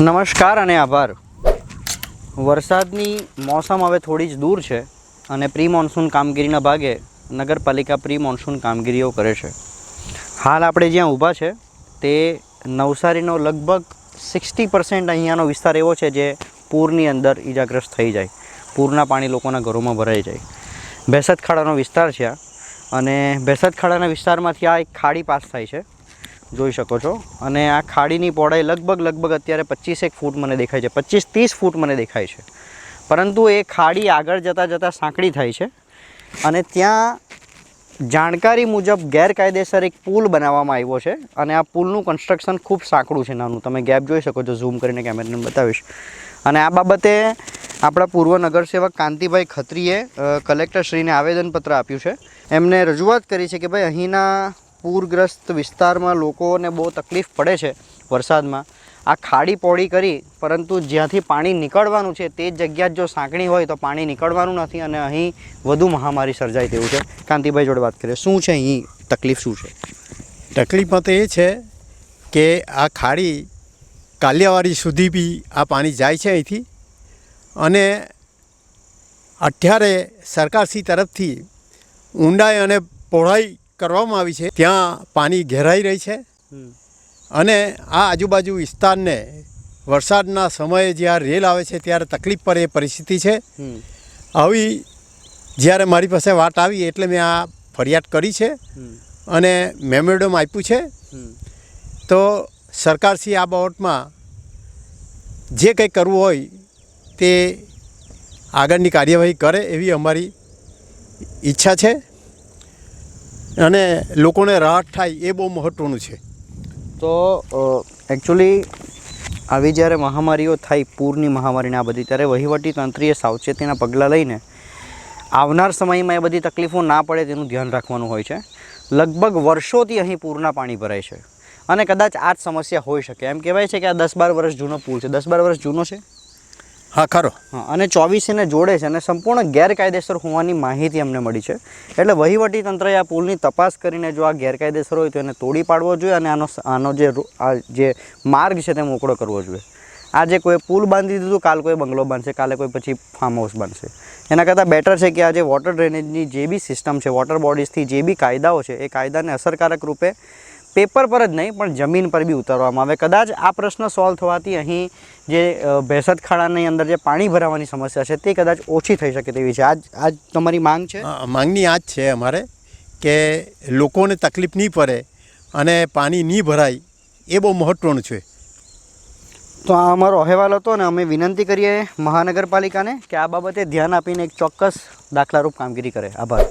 નમસ્કાર અને આભાર. વરસાદની મોસમ હવે થોડી જ દૂર છે અને પ્રી મોન્સૂન કામગીરીના ભાગે નગરપાલિકા પ્રી મોન્સૂન કામગીરીઓ કરે છે. હાલ આપણે જ્યાં ઊભા છે તે નવસારીનો લગભગ સિક્સટી પર્સન્ટ અહીંયાનો વિસ્તાર એવો છે જે પૂરની અંદર ઈજાગ્રસ્ત થઈ જાય. પૂરના પાણી લોકોના ઘરોમાં ભરાઈ જાય. ખાડાનો વિસ્તાર છે આ. અને ખાડાના વિસ્તારમાંથી આ એક ખાડી પાસ થાય છે. જોઈ શકો છો. અને આ ખાડીની પહોળાઈ લગભગ લગભગ અત્યારે પચીસેક ફૂટ મને દેખાય છે. પચીસ ત્રીસ ફૂટ મને દેખાય છે. પરંતુ એ ખાડી આગળ જતાં જતાં સાંકડી થાય છે. અને ત્યાં જાણકારી મુજબ ગેરકાયદેસર એક પુલ બનાવવામાં આવ્યો છે. અને આ પુલનું કન્સ્ટ્રક્શન ખૂબ સાંકડું છે નાનું. તમે ગેપ જોઈ શકો છો ઝૂમ કરીને કેમેરાને બતાવીશ. અને આ બાબતે આપણા પૂર્વ નગરસેવક કાંતિભાઈ ખત્રીએ કલેક્ટરશ્રીને આવેદનપત્ર આપ્યું છે. એમને રજૂઆત કરી છે કે ભાઈ અહીંના પૂરગ્રસ્ત વિસ્તારમાં લોકોને બહુ તકલીફ પડે છે વરસાદમાં. આ ખાડી પહોળી કરી, પરંતુ જ્યાંથી પાણી નીકળવાનું છે તે જગ્યા જો સાંકણી હોય તો પાણી નીકળવાનું નથી અને અહીં વધુ મહામારી સર્જાય તેવું છે. કાંતિભાઈ જોડે વાત કરીએ. શું છે અહીં તકલીફ શું છે? તકલીફમાં તો એ છે કે આ ખાડી કાલિયાવાડી સુધી બી આ પાણી જાય છે અહીંથી અને અત્યારે સરકારશ્રી તરફથી ઊંડાઈ અને પહોળાઈ કરવામાં આવી છે. ત્યાં પાણી ઘેરાઈ રહી છે. અને આ આજુબાજુ વિસ્તારને વરસાદના સમયે જ્યારે રેલ આવે છે ત્યારે તકલીફ પડે એ પરિસ્થિતિ છે. આવી જ્યારે મારી પાસે વાત આવી એટલે મેં આ ફરિયાદ કરી છે. અને મેમોરેન્ડમ આપ્યું છે. તો સરકારશ્રી આ બાબતમાં જે કંઈ કરવું હોય તે આગળની કાર્યવાહી કરે એવી અમારી ઈચ્છા છે. અને લોકોને રાહત થાય એ બહુ મહત્ત્વનું છે. તો એકચ્યુઅલી આવી જ્યારે મહામારીઓ થાય પૂરની મહામારીને આ બધી, ત્યારે વહીવટી તંત્રીએ સાવચેતીના પગલાં લઈને આવનાર સમયમાં એ બધી તકલીફો ના પડે તેનું ધ્યાન રાખવાનું હોય છે. લગભગ વર્ષોથી અહીં પૂરના પાણી ભરાય છે. અને કદાચ આ જ સમસ્યા હોઈ શકે. એમ કહેવાય છે કે આ દસ બાર વર્ષ જૂનો પૂર છે. દસ બાર વર્ષ જૂનો છે? હા, ખરો. હા, અને ચોવીસેને જોડે છે અને સંપૂર્ણ ગેરકાયદેસર હોવાની માહિતી અમને મળી છે. એટલે વહીવટી તંત્રએ આ પુલની તપાસ કરીને જો આ ગેરકાયદેસર હોય તો એને તોડી પાડવો જોઈએ અને આનો આનો જે આ જે માર્ગ છે તે મોકળો કરવો જોઈએ. આજે કોઈ પુલ બાંધી દીધું કાલ કોઈ બંગલો બાંધશે કાલે કોઈ પછી ફાર્મ હાઉસ બાંધશે એના કરતાં બેટર છે કે આ જે વોટર ડ્રેનેજની જે બી સિસ્ટમ છે વોટર બોડીઝથી જે બી કાયદાઓ છે, એ કાયદાને અસરકારક રૂપે પેપર પર જ નહીં પણ જમીન પર બી ઉતારવામાં આવે. કદાચ આ પ્રશ્ન સોલ્વ થવાથી અહીં જે ભેસદ ખાડાની અંદર જે પાણી ભરાવાની સમસ્યા છે તે કદાચ ઓછી થઈ શકે તેવી છે. આજ આજ તમારી માંગ છે? માંગની આ જ છે અમારે કે લોકોને તકલીફ નહીં પડે અને પાણી નહીં ભરાય એ બહુ મહત્ત્વનું છે. તો આ અમારો અહેવાલ હતો અને અમે વિનંતી કરીએ મહાનગરપાલિકાને કે આ બાબતે ધ્યાન આપીને એક ચોક્કસ દાખલારૂપ કામગીરી કરે. આભાર.